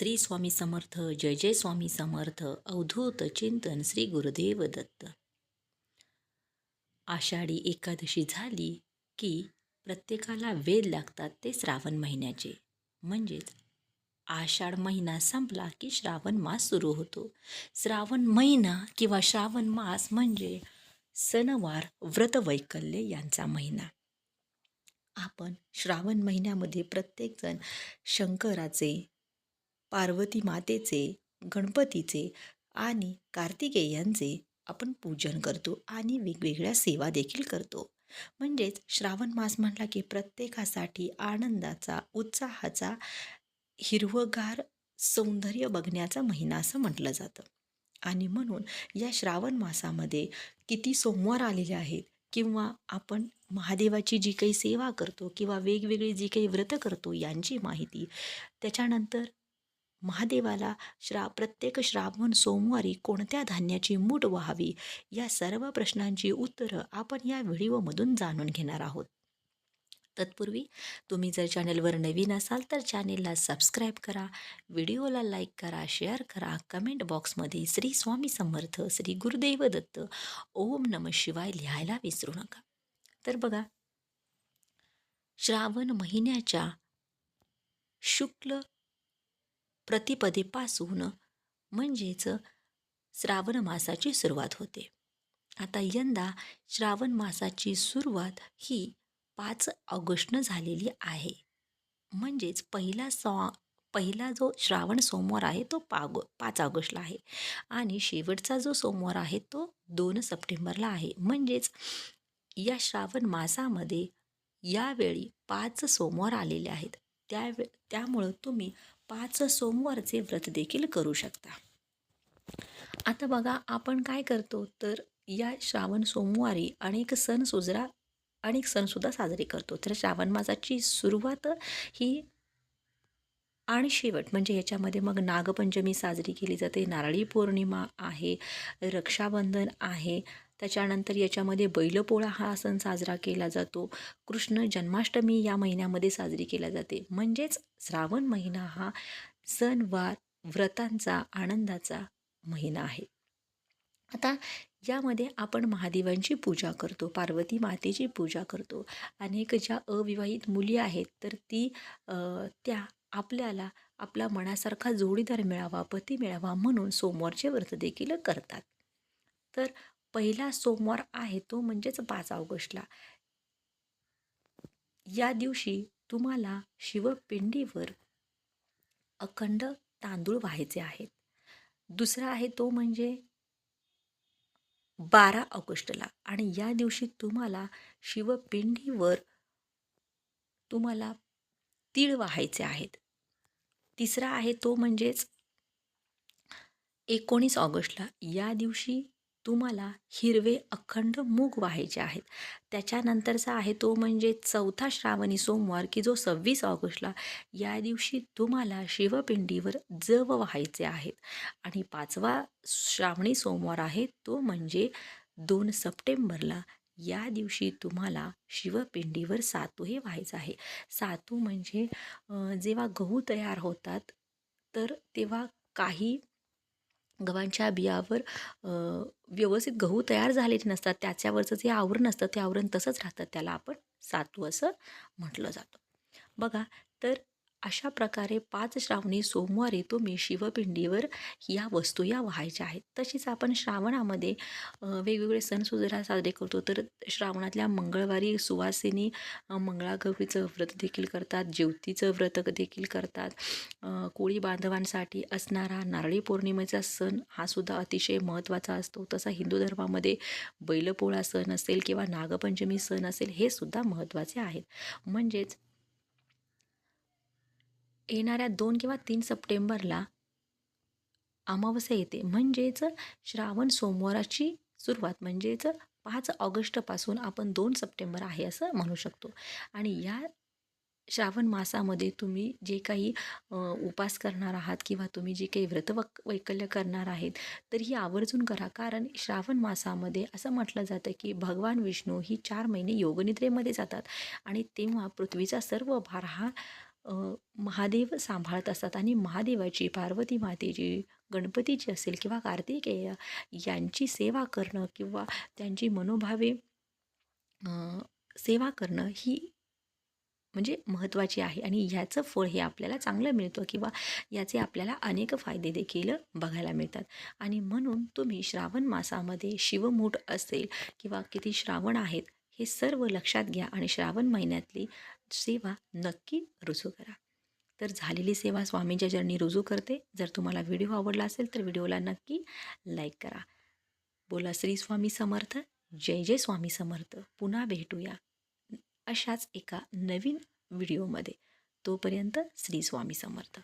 श्री स्वामी समर्थ जय जय स्वामी समर्थ अवधूत चिंतन श्री गुरुदेव दत्त. आषाढी एकादशी झाली की प्रत्येकाला वेद लागतात ते श्रावण महिन्याचे. म्हणजेच आषाढ महिना संपला की श्रावण मास सुरू होतो. श्रावण महिना किंवा श्रावण मास म्हणजे सणवार व्रतवैकल्य यांचा महिना. आपण श्रावण महिन्यामध्ये प्रत्येकजण शंकराचे पार्वती मातेचे गणपतीचे आणि कार्तिकेयांचे आपण पूजन करतो आणि वेगवेगळ्या सेवा देखील करतो. म्हणजेच श्रावण मास म्हटला की प्रत्येकासाठी आनंदाचा उत्साहाचा हिरवगार सौंदर्य बघण्याचा महिना असं म्हटलं जातं. आणि म्हणून या श्रावण मासामध्ये किती सोमवार आलेले आहेत किंवा आपण महादेवाची जी काही सेवा करतो किंवा वेगवेगळी जी काही व्रत करतो यांची माहिती त्याच्यानंतर महादेवाला श्रा प्रत्येक श्रावण सोमवारी कोणत्या धान्याची मूठ व्हावी? या सर्व प्रश्नांची उत्तरं आपण या व्हिडिओमधून जाणून घेणार आहोत. तत्पूर्वी तुम्ही जर चॅनलवर नवीन असाल तर चॅनेलला सबस्क्राईब करा व्हिडिओला लाईक करा शेअर करा कमेंट बॉक्समध्ये श्री स्वामी समर्थ श्री गुरुदेव दत्त ओम नम शिवाय लिहायला विसरू नका. तर बघा श्रावण महिन्याच्या शुक्ल प्रतिपदेपासून म्हणजेच श्रावण मासाची सुरुवात होते. आता यंदा श्रावण मासाची सुरुवात ही पाच ऑगस्टनं झालेली आहे. म्हणजेच पहिला सॉ पहिला जो श्रावण सोमवार आहे तो पाग पाच ऑगस्टला आहे. आणि शेवटचा जो सोमवार आहे तो दोन सप्टेंबरला आहे. म्हणजेच या श्रावण मासामध्ये यावेळी पाच सोमवार आलेले आहेत. त्यावे त्यामुळं तुम्ही पाच सोमवारचे व्रत देखील करू शकता. आता बघा आपण काय करतो? तर या श्रावण सोमवारी अनेक सण सुजरा अनेक सणसुद्धा साजरे करतो. तर श्रावण मासाची सुरुवात ही आणि शेवट म्हणजे याच्यामध्ये मग नागपंचमी साजरी केली जाते नारळी पौर्णिमा आहे रक्षाबंधन आहे त्याच्यानंतर याच्यामध्ये बैलपोळा हा सण साजरा केला जातो. कृष्ण जन्माष्टमी या महिन्यामध्ये साजरी केला जाते. म्हणजेच श्रावण महिना हा सणवार व्रतांचा आनंदाचा महिना आहे. आता यामध्ये आपण महादेवांची पूजा करतो पार्वती मातेची पूजा करतो. अनेक ज्या अविवाहित मुली आहेत तर ती त्या आपल्याला आपला मनासारखा जोडीदार मिळावा पती मिळावा म्हणून सोमवारचे व्रत देखील करतात. तर पहिला सोमवार आहे तो म्हणजेच पाच ऑगस्टला. या दिवशी तुम्हाला शिवपिंडीवर अखंड तांदूळ व्हायचे आहेत. दुसरा आहे तो म्हणजे बारा ऑगस्टला आणि या दिवशी तुम्हाला शिवपिंडीवर तुम्हाला तीळ वाहायचे आहेत. तिसरा आहे तो म्हणजेच एकोणीस ऑगस्टला. या दिवशी तुम्हाला हिरवे अखंड मूग व्हायचे आहेत. त्याच्यानंतरचा आहे तो म्हणजे चौथा श्रावणी सोमवार की जो सव्वीस ऑगस्टला या दिवशी तुम्हाला शिवपिंडीवर जव व्हायचे आहेत. आणि पाचवा श्रावणी सोमवार आहे तो म्हणजे दोन सप्टेंबरला या दिवशी तुम्हाला शिवपिंडीवर सातू हे व्हायचं आहे. सातू म्हणजे जेव्हा गहू तयार होतात तर तेव्हा काही गव्हांच्या बियावर व्यवस्थित गहू तयार झालेले नसतात त्याच्यावरचं जे आवरण असतं ते आवरण तसंच राहतं त्याला आपण सातू असं म्हटलं जातं. बघा तर अशा प्रकारे पाच श्रावणी सोमवारी तुम्ही शिवपिंडीवर या वस्तू या व्हायच्या आहेत. तशीच आपण श्रावणामध्ये वेगवेगळे सण सुजरा साजरे करतो. तर श्रावणातल्या मंगळवारी सुवासिनी मंगळागौरीचं व्रत देखील करतात ज्योतीचं व्रत देखील करतात. कोळी बांधवांसाठी असणारा नारळी पौर्णिमेचा सण हा सुद्धा अतिशय महत्त्वाचा असतो. तसा हिंदू धर्मामध्ये बैलपोळा सण असेल किंवा नागपंचमी सण असेल हे सुद्धा महत्त्वाचे आहेत. म्हणजेच येणाऱ्या दोन किंवा तीन सप्टेंबरला अमावस्या येते. म्हणजेच श्रावण सोमवाराची सुरुवात. म्हणजेच पाच ऑगस्टपासून आपण दोन सप्टेंबर आहे असं म्हणू शकतो. आणि या श्रावण मासामध्ये तुम्ही जे काही उपास करणार आहात किंवा तुम्ही जे काही व्रत वक वैकल्य करणार आहेत तर ही आवर्जून करा. कारण श्रावण मासामध्ये असं म्हटलं जातं की भगवान विष्णू ही चार महिने योगनिद्रेमध्ये जातात. आणि तेव्हा पृथ्वीचा सर्व भार हा महादेव सांभाळत असतात आणि महादेवाची पार्वती मातेची गणपतीची असेल किंवा कार्तिकेय यांची सेवा करणं किंवा त्यांची मनोभावे सेवा करणं ही म्हणजे महत्त्वाची आहे आणि ह्याचं फळ हे आपल्याला चांगलं मिळतं किंवा याचे आपल्याला अनेक फायदे देखील बघायला मिळतात. आणि म्हणून तुम्ही श्रावण मासामध्ये शिवमूठ असेल किंवा किती श्रावण आहेत हे सर्व लक्षात घ्या आणि श्रावण महिन्यातली सेवा नक्की रुजू करा. तर झालेली सेवा स्वामींच्या चरणी रुजू करते. जर तुम्हाला व्हिडिओ आवडला असेल तर व्हिडिओला नक्की लाईक करा. बोला श्री स्वामी समर्थ जय जय स्वामी समर्थ. पुन्हा भेटूया अशाच एका नवीन व्हिडिओमध्ये. तोपर्यंत श्री स्वामी समर्थ.